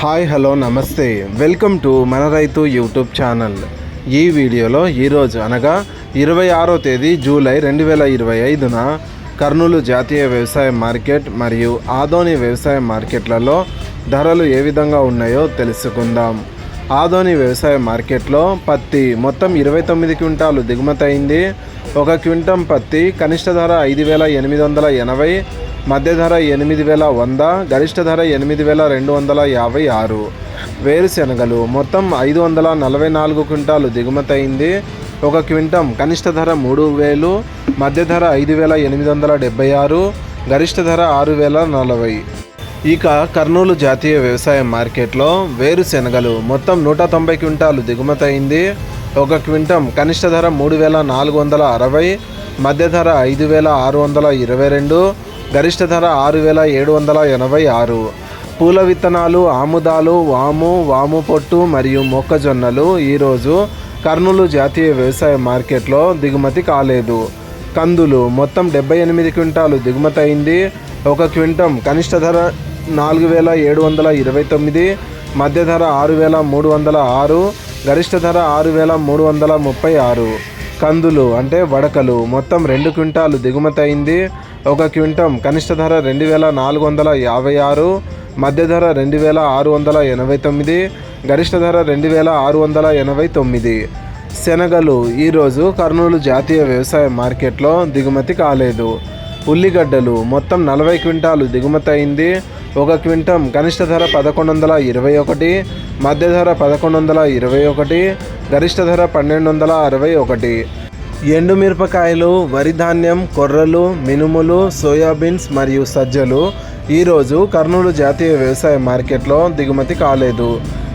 Hi hello నమస్తే. Welcome to మన రైతు యూట్యూబ్ ఛానల్. ఈ వీడియోలో ఈరోజు అనగా ఇరవై ఆరో తేదీ జూలై రెండు వేల ఇరవై ఐదున కర్నూలు జాతీయ వ్యవసాయ మార్కెట్ మరియు ఆదోని వ్యవసాయ మార్కెట్లలో ధరలు ఏ విధంగా ఉన్నాయో తెలుసుకుందాం. ఆదోని వ్యవసాయ మార్కెట్లో పత్తి మొత్తం ఇరవై తొమ్మిది క్వింటాలు దిగుమతి అయింది. ఒక క్వింటం పత్తి కనిష్ట ధర ఐదు వేల ఎనిమిది వందల ఎనభై మధ్య ధర ఎనిమిది వేల వంద గరిష్ట ధర ఎనిమిది వేల రెండు వందల యాభై ఆరు. వేరుశెనగలు మొత్తం ఐదు వందల నలభై నాలుగు క్వింటాలు దిగుమతి అయింది. ఒక క్వింటం కనిష్ట ధర మూడు వేలు మధ్య ధర ఐదు వేల ఎనిమిది వందల డెబ్బై ఆరు గరిష్ట ధర ఆరు వేల నలభై. ఇక కర్నూలు జాతీయ వ్యవసాయ మార్కెట్లో వేరుశెనగలు మొత్తం నూట తొంభై క్వింటాలు దిగుమతి అయింది. ఒక క్వింటం కనిష్ట ధర మూడు వేల నాలుగు వందల అరవై మధ్య ధర ఐదు వేల ఆరు వందల ఇరవై రెండు గరిష్ట ధర ఆరు వేల ఏడు వందల ఎనభై ఆరు. పూల విత్తనాలు ఆముదాలు వాము వాము పొట్టు మరియు మొక్కజొన్నలు ఈరోజు కర్నూలు జాతీయ వ్యవసాయ మార్కెట్లో దిగుమతి కాలేదు. కందులు మొత్తం డెబ్బై ఎనిమిది క్వింటాలు దిగుమతి అయింది. ఒక క్వింటం కనిష్ట ధర నాలుగు వేల ఏడు వందల ఇరవై తొమ్మిది మధ్య ధర ఆరు వేల మూడు వందల ఆరు గరిష్ట ధర ఆరు వేల మూడు వందల ముప్పై ఆరు. కందులు అంటే వడకలు. మొత్తం రెండు క్వింటాలు దిగుమతి అయింది ఒక క్వింటం కనిష్ట ధర రెండు వేల నాలుగు వందల యాభై ఆరు మధ్య ధర రెండు వేల ఆరు వందల ఎనభై తొమ్మిది గరిష్ట ధర రెండు వేల ఆరు వందల ఎనభై తొమ్మిది. శనగలు ఈరోజు కర్నూలు జాతీయ వ్యవసాయ మార్కెట్లో దిగుమతి కాలేదు. ఉల్లిగడ్డలు మొత్తం నలభై క్వింటాలు దిగుమతి అయింది ఒక క్వింటం కనిష్ట ధర పదకొండు వందల ఇరవై ఒకటి మధ్య ధర పదకొండు వందల ఇరవై ఒకటి గరిష్ట ధర పన్నెండు వందల అరవై ఒకటి ఎండుమిరపకాయలు వరి ధాన్యం కొర్రలు మినుములు సోయాబీన్స్ మరియు సజ్జలు ఈరోజు కర్నూలు జాతీయ వ్యవసాయ మార్కెట్లో దిగుమతి కాలేదు.